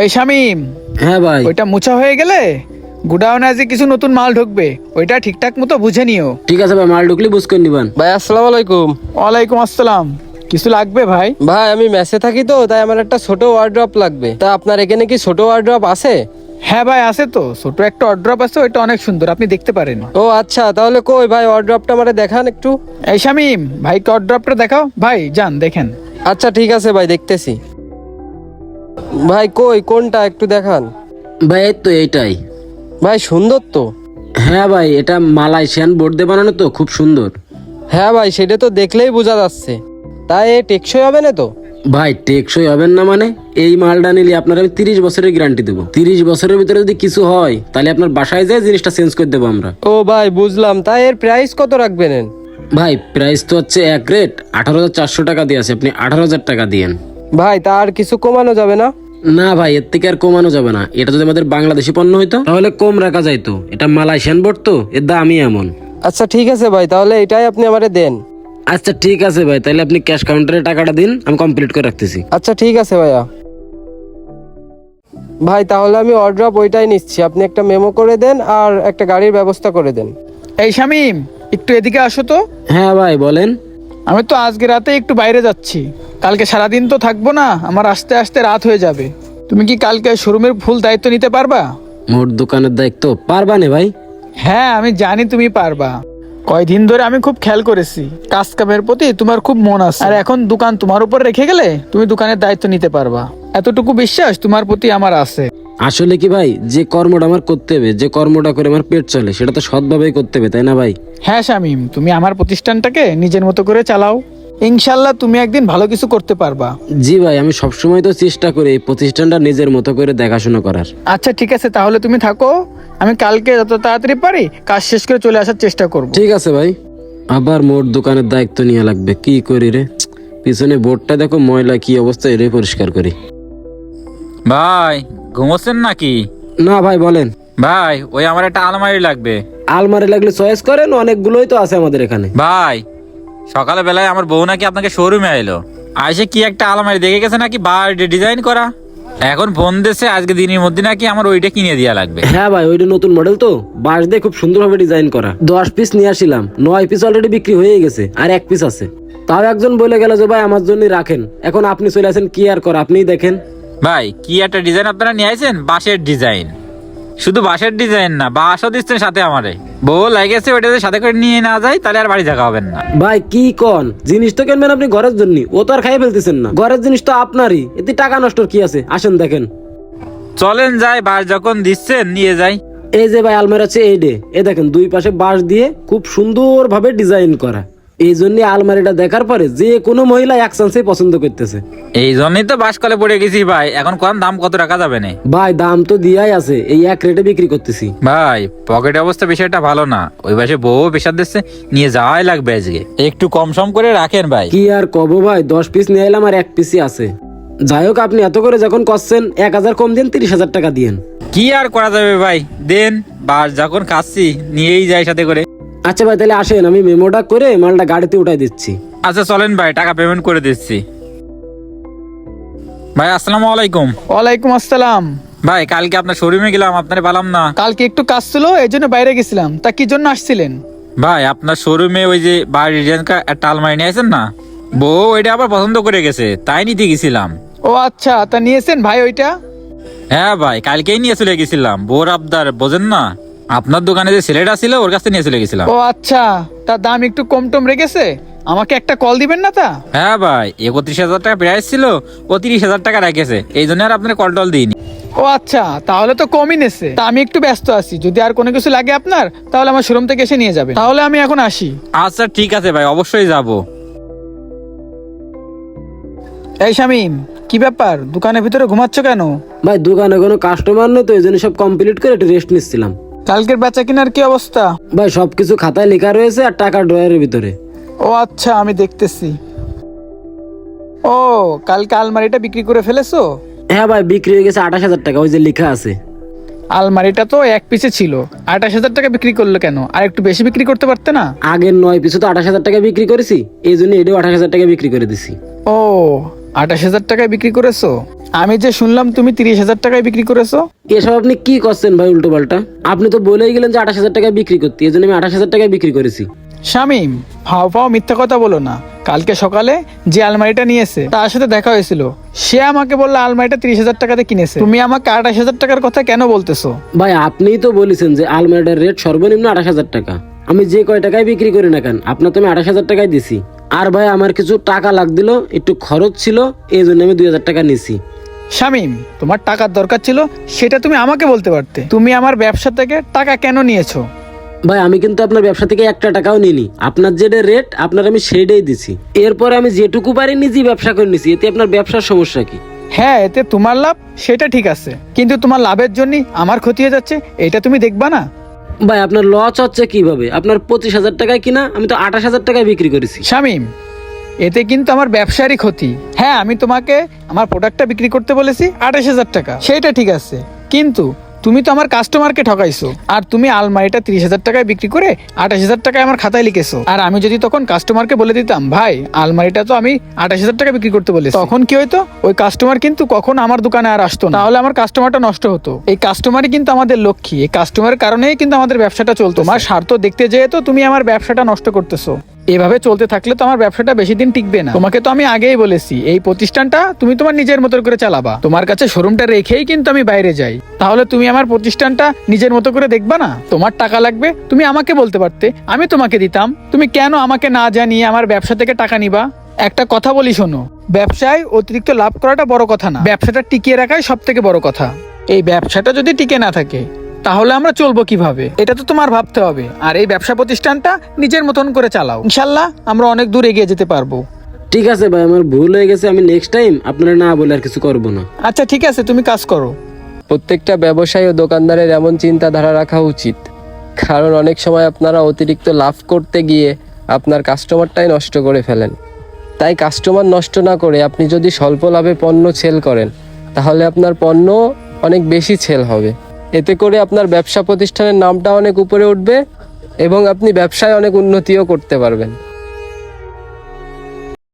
এই শামিম হ্যাঁ ভাই। ওইটা মুছা হয়ে গেলে গুডাউনে আজকে কিছু নতুন মাল ঢুকবে। ওইটা ঠিকঠাক মতো বুঝে নিও। ঠিক আছে ভাই মাল ঢুকলে বুঝ করে নিবান। ভাই আসসালামু আলাইকুম। ওয়ালাইকুম আসসালাম। কিছু লাগবে ভাই? ভাই আমি মেসে থাকি তো তাই আমার একটা ছোট ওয়ার্ড্রপ লাগবে। তা আপনার এখানে কি ছোট ওয়ার্ড্রপ আছে? হ্যাঁ ভাই আছে তো। ছোট একটা অর্ড্রপ আছে ওইটা অনেক সুন্দর আপনি দেখতে পারেন। ও আচ্ছা তাহলে কই ভাই ওয়ার্ড্রপটা আমারে দেখান একটু। এই শামিম ভাইকে অর্ড্রপটা দেখাও। ভাই যান দেখেন। আচ্ছা ঠিক আছে ভাই দেখতেছি। ভাই কই? কোনটা? একটু দেখান। ভাই এই তো এইটাই। ভাই সুন্দর তো। হ্যাঁ ভাই এটা মালয়েশিয়ান বোর্ড দিয়ে বানানো তো খুব সুন্দর। হ্যাঁ ভাই সেটা তো দেখলেই বোঝা যাচ্ছে। তাই এ টেকসই হবে না তো? ভাই টেকসই হবেন না মানে? এই মালটা নিলে আপনার আমি তিরিশ বছরের গ্যারান্টি দেবো। তিরিশ বছরের ভিতরে যদি কিছু হয় তাহলে আপনার বাসায় যায় জিনিসটা চেঞ্জ করে দেবো আমরা। ও ভাই বুঝলাম। তাই এর প্রাইস কত রাখবেন? ভাই প্রাইস তো হচ্ছে এক রেট আঠারো হাজার চারশো টাকা দিয়ে আছে। আপনি আঠারো হাজার টাকা দিয়েন। ভাই তা আর কিছু কমানো যাবে না? না ভাই এর থেকে আর কমানো যাবে না। এটা যদি আমাদের বাংলাদেশি পণ্য হইতো তাহলে কম রাখা যাইতো। এটা মালয়েশিয়ান বোর্ড তো এর দামই এমন। আচ্ছা ঠিক আছে ভাই তাহলে এটাই আপনি আমারে দেন। আচ্ছা ঠিক আছে ভাই তাহলে আপনি ক্যাশ কাউন্টারে টাকাটা দিন আমি কমপ্লিট করে রাখতেছি। আচ্ছা ঠিক আছে ভাইয়া। ভাই তাহলে আমি অর্ডার ওইটাই নিচ্ছি। আপনি একটা মেমো করে দেন আর একটা গাড়ির ব্যবস্থা করে দেন। এই শামিম একটু এদিকে আসো তো। হ্যাঁ ভাই বলেন। আমি তো আজকে রাতে একটু বাইরে যাচ্ছি। কালকে সারাদিন তো থাকব না আমার আস্তে আস্তে রাত হয়ে যাবে। তুমি কি কালকে শোরুমের ফুল দায়িত্ব নিতে পারবা? মোট দোকানের দায়িত্ব পারবা নে ভাই। হ্যাঁ আমি জানি তুমি পারবা। কয়দিন ধরে আমি খুব খেয়াল করেছি কাজ কামের প্রতি তোমার খুব মন আছে। আর এখন দোকান তোমার উপর রেখে গেলে তুমি দোকানের দায়িত্ব নিতে পারবা। এতটুকু বিশ্বাস তোমার প্রতি আমার আছে। আসলে কি ভাই যে কর্মটা আমার করতে হবে যে কর্মটা করে আমার পেট চলে সেটা তো সৎভাবেই করতে হবে তাই না ভাই? হ্যাঁ শামিম তুমি আমার প্রতিষ্ঠানটাকে নিজের মতো করে চালাও। ইনশাল্লাহ তুমি একদিন ভালো কিছু করতে পারবা। জি ভাই আমি সবসময় তো চেষ্টা করি এই প্রতিষ্ঠানটা নিজের মতো করে দেখাশোনা করার। আচ্ছা ঠিক আছে তাহলে তুমি থাকো। আমি কালকে যত তাড়াতাড়ি পারি কাজ শেষ করে চলে আসার চেষ্টা করব। ঠিক আছে ভাই আবার মোট দোকানের দায়িত্ব নিয়ে লাগবে। কি করি রে? পিছনে বোর্ডটা দেখো ময়লা কি অবস্থা এটাই পরিষ্কার করি। ভাই ঘুমোচ্ছেন নাকি? না ভাই বলেন। ভাই ওই আমার একটা আলমারি লাগবে। আলমারি লাগলে চয়েস করেন অনেকগুলোই তো আছে আমাদের এখানে। ভাই সকালে বেলায় আমার বউ নাকি আপনাকে শোরুমে এলো আইসে কি একটা আলমারি দেখে গেছে নাকি বার্থডে ডিজাইন করা? এখন ফোন দিছে আজকে দিনের মধ্যে নাকি আমার ওইটা কিনে দেওয়া লাগবে। হ্যাঁ ভাই ওইটা নতুন মডেল তো। বাঁশ দিয়ে খুব সুন্দরভাবে ডিজাইন করা। দশ পিস নিয়ে আসছিলাম নয় পিস অলরেডি বিক্রি হয়ে গেছে আর এক পিস আছে। তাও একজন বলে গেল যে ভাই আমার জন্যই রাখেন। এখন আপনি চলে আসেন কি আর কর আপনিই দেখেন। ভাই কি একটা ডিজাইন আপনারা নিয়ে আসেন বাঁশের ডিজাইন শুধু বাঁশের ডিজাইন না বাঁশও দিচ্ছেন সাথে আমারে। বউ লাগেছে ওইটা যদি সাথে করে নিয়ে না যায় তাহলে আর বাড়ি থাকা হবেন না। ভাই কি কন? জিনিস তো কিনবেন আপনি ঘরের জন্য ও তো আর খাই ফেলতেছেন না। ঘরের জিনিস তো আপনারই এতে টাকা নষ্টর কি আছে? আসেন দেখেন। চলেন যাই বাস যখন দিচ্ছেন নিয়ে যাই। এই যে ভাই আলমারি আছে এই ডে এ দেখেন দুই পাশে বাঁশ দিয়ে খুব সুন্দরভাবে ডিজাইন করা। এই জন্য আলমারিটা দেখার পরে যে কোনো মহিলা এক চান্সে পছন্দ করতেছে। এই জন্যই তো বাস কলে পড়ে গেছি ভাই। এখন কোন দাম কত টাকা যাবে না? ভাই দাম তো দিয়াই আছে। এই এক রেটে বিক্রি করতেছি। ভাই পকেট অবস্থা বিষয়টা ভালো না। ওই পাশে বউ প্রেশার দিচ্ছে নিয়ে যাওয়াই লাগবে আজকে। একটু কম সম করে রাখেন ভাই। কি আর কব ভাই দশ পিস নিয়ে এলাম আর এক পিসই আছে। যাই হোক আপনি এত করে যখন করছেন এক হাজার কম দিন তিরিশ হাজার টাকা দিয়েন। কি আর করা যাবে ভাই? দেন বাস যখন খাচ্ছি নিয়েই যাই সাথে করে। আচ্ছা ভাই তাহলে আসেন আমি মেমোটা করে মালটা গাড়িতে উঠাই দিচ্ছি। আচ্ছা চলেন ভাই টাকা পেমেন্ট করে দিচ্ছি। ভাই আসসালামু আলাইকুম। ওয়ালাইকুম আসসালাম। ভাই কালকে আপনার শোরুমে গেলাম আপনারে পালাম না। কালকে একটু কাজ ছিল এই জন্য বাইরে গেছিলাম। তা কি জন্য আসছিলেন? ভাই আপনার শোরুমে ওই যে বাড়ির ডিজাইন একটা আলমারি নিয়ে আসেন না? বউ ওইটা আবার পছন্দ করে গেছে তাই নিতে গেছিলাম। ও আচ্ছা তা নিয়েছেন ভাই ওইটা? হ্যাঁ ভাই কালকেই নিয়ে চলে গেছিলাম। বোর আবদার বোঝেন না? আপনার দোকানে যে ছেলেটা ছিল ওর কাছে নিয়ে চলে গেছিলাম। ও আচ্ছা তার দাম একটু কম টম রেখেছে? আমাকে একটা কল দিবেন না তা? হ্যাঁ ভাই একত্রিশ হাজার টাকা প্রাইস ছিল ও তিরিশ হাজার টাকা রেখেছে। এই জন্য আর আপনার কল টল দিইনি। ও আচ্ছা তাহলে তো কমই নেছে। তা আমি একটু ব্যস্ত আছি যদি আর কোনো কিছু লাগে আপনার তাহলে আমার শোরুম থেকে এসে নিয়ে যাবে। তাহলে আমি এখন আসি। আচ্ছা ঠিক আছে ভাই অবশ্যই যাব। এই শামিম কি ব্যাপার? দোকানের ভিতরে ঘুমাচ্ছ কেন? ভাই দোকানে কোনো কাস্টমার নেই তো এই জন্য সব কমপ্লিট করে একটু রেস্ট নিচ্ছিলাম। কালকের বেচা কিনার কি অবস্থা? ভাই সবকিছু খাতায় লেখা রয়েছে আর টাকা ড্রয়ারের ভিতরে। ও আচ্ছা আমি দেখতেছি। ও কালকে আলমারিটা বিক্রি করে ফেলেছো? হ্যাঁ ভাই বিক্রি হয়ে গেছে আঠাশ হাজার টাকা ওই যে লেখা আছে। আলমারিটা তো এক পিসে ছিল। আঠাশ হাজার টাকা বিক্রি করল কেন? আর একটু বেশি বিক্রি করতে পারতে না? আগের নয় পিছু তো আঠাশ হাজার টাকা বিক্রি করেছি এই জন্য এটাও আঠাশ হাজার টাকা বিক্রি করে দিছি। ও আঠাশ হাজার টাকায় বিক্রি করেছ? আমি যে শুনলাম তুমি তিরিশ হাজার টাকায় বিক্রি করেছ। এসব আপনি কি করছেন ভাই উল্টো পাল্টা? আপনি তো বলেই গেলেন যে আঠাশ হাজার টাকায় বিক্রি করতে এই জন্য আমি আঠাশ হাজার টাকায় বিক্রি করেছি। শামিম হাও ফাও মিথ্যা কথা বলো না। কালকে সকালে যে আলমারিটা নিয়েছে তার সাথে দেখা হয়েছিল। সে আমাকে বলল আলমারিটা তিরিশ হাজার টাকাতে কিনেছে। তুমি আমাকে আঠাশ হাজার টাকার কথা কেন বলতেছো? ভাই আপনিই তো বলেছেন যে আলমারিটার রেট সর্বনিম্ন আঠাশ হাজার টাকা। আমি যে কয় টাকায় বিক্রি করি না কেন আপনার তো আমি আঠাশ হাজার টাকায় দিছি। আর ভাই আমার কিছু টাকা লাগছিল একটু খরচ ছিল এই জন্য আমি দুই হাজার টাকা নিছি। শামিম তোমার টাকার দরকার ছিল সেটা তুমি আমাকে বলতে পারতে। তুমি আমার ব্যবসা থেকে টাকা কেন নিয়েছো? ভাই আমি কিন্তু আপনার ব্যবসা থেকে একটা টাকাও নিইনি। আপনার যেটা রেট আপনার আমি সেইটাই দিছি। এরপরে আমি যেটুকু পারি নিজেই ব্যবসা করে নিছি। এতে আপনার ব্যবসার সমস্যা কি? হ্যাঁ এতে তোমার লাভ সেটা ঠিক আছে। কিন্তু তোমার লাভের জন্য আমার ক্ষতি হয়ে যাচ্ছে এটা তুমি দেখবা না? ভাই আপনার লস হচ্ছে কীভাবে? আপনার পঁচিশ হাজার টাকায় কিনা আমি তো আঠাশ হাজার টাকায় বিক্রি করেছি। শামিম এতে কিন্তু আমার ব্যবসারই ক্ষতি। হ্যাঁ আমি তোমাকে আমার প্রোডাক্টটা বিক্রি করতে বলেছি আঠাশ হাজার টাকা। সেটা ঠিক আছে। কিন্তু তুমি তো আমার কাস্টমারকে ঠকাইছো। আর তুমি আলমারিটা তিরিশ হাজার টাকায় বিক্রি করে আঠাশ হাজার টাকায় আমার খাতায় লিখেছো। আর আমি যদি তখন কাস্টমারকে বলে দিতাম, ভাই, আলমারিটা তো আমি আঠাশ হাজার টাকা বিক্রি করতে বলেছি। তখন কি হইতো? ওই কাস্টমার কিন্তু কখন আমার দোকানে আর আসতো না। তাহলে আমার কাস্টমারটা নষ্ট হতো। এই কাস্টমারই কিন্তু আমাদের লক্ষ্মী। এই কাস্টমারের কারণেই কিন্তু আমাদের ব্যবসাটা চলতো। তোমার স্বার্থ দেখতে যেয়ে তো তুমি আমার ব্যবসাটা নষ্ট করতেছো। এভাবে চলতে থাকলে তো আমার ব্যবসাটা বেশি দিন টিকবে না। তোমাকে তো আমি আগেই বলেছি, এই প্রতিষ্ঠানটা তুমি তোমার নিজের মতো করে চালাবা। তোমার কাছে শোরুমটা রেখেই কিন্তু আমি বাইরে যাই। তাহলে তুমি আমার প্রতিষ্ঠানটা নিজের মতো করে দেখবা না? তোমার টাকা লাগবে, তুমি আমাকে বলতে পারতে, আমি তোমাকে দিতাম। তুমি কেন আমাকে না জানিয়ে আমার ব্যবসা থেকে টাকা নিবা? একটা কথা বলি শোনো, ব্যবসায় অতিরিক্ত লাভ করাটা বড় কথা না। ব্যবসাটা টিকিয়ে রাখাই সব থেকে বড় কথা। এই ব্যবসাটা যদি টিকে না থাকে তাহলে আমরা চলবো কীভাবে? এটা তো তোমার ভাবতে হবে। আর এই ব্যবসা প্রতিষ্ঠানটা নিজের মতন করে চালাও। ইনশাল্লাহ আমরা অনেক দূর এগিয়ে যেতে পারব। ঠিক আছে ভাই আমার ভুল হয়ে গেছে আমি নেক্সট টাইম আপনারা না বলে আর কিছু করব না। আচ্ছা ঠিক আছে তুমি কাজ করো। প্রত্যেকটা ব্যবসায়ী ও দোকানদারের এমন চিন্তাধারা রাখা উচিত। কারণ অনেক সময় আপনারা অতিরিক্ত লাভ করতে গিয়ে আপনার কাস্টমারটাই নষ্ট করে ফেলেন। তাই কাস্টমার নষ্ট না করে আপনি যদি স্বল্প লাভে পণ্য সেল করেন তাহলে আপনার পণ্য অনেক বেশি সেল হবে। এতে করে আপনার ব্যবসা প্রতিষ্ঠানের নামটা অনেক উপরে উঠবে এবং আপনি ব্যবসায় অনেক উন্নতিও করতে পারবেন।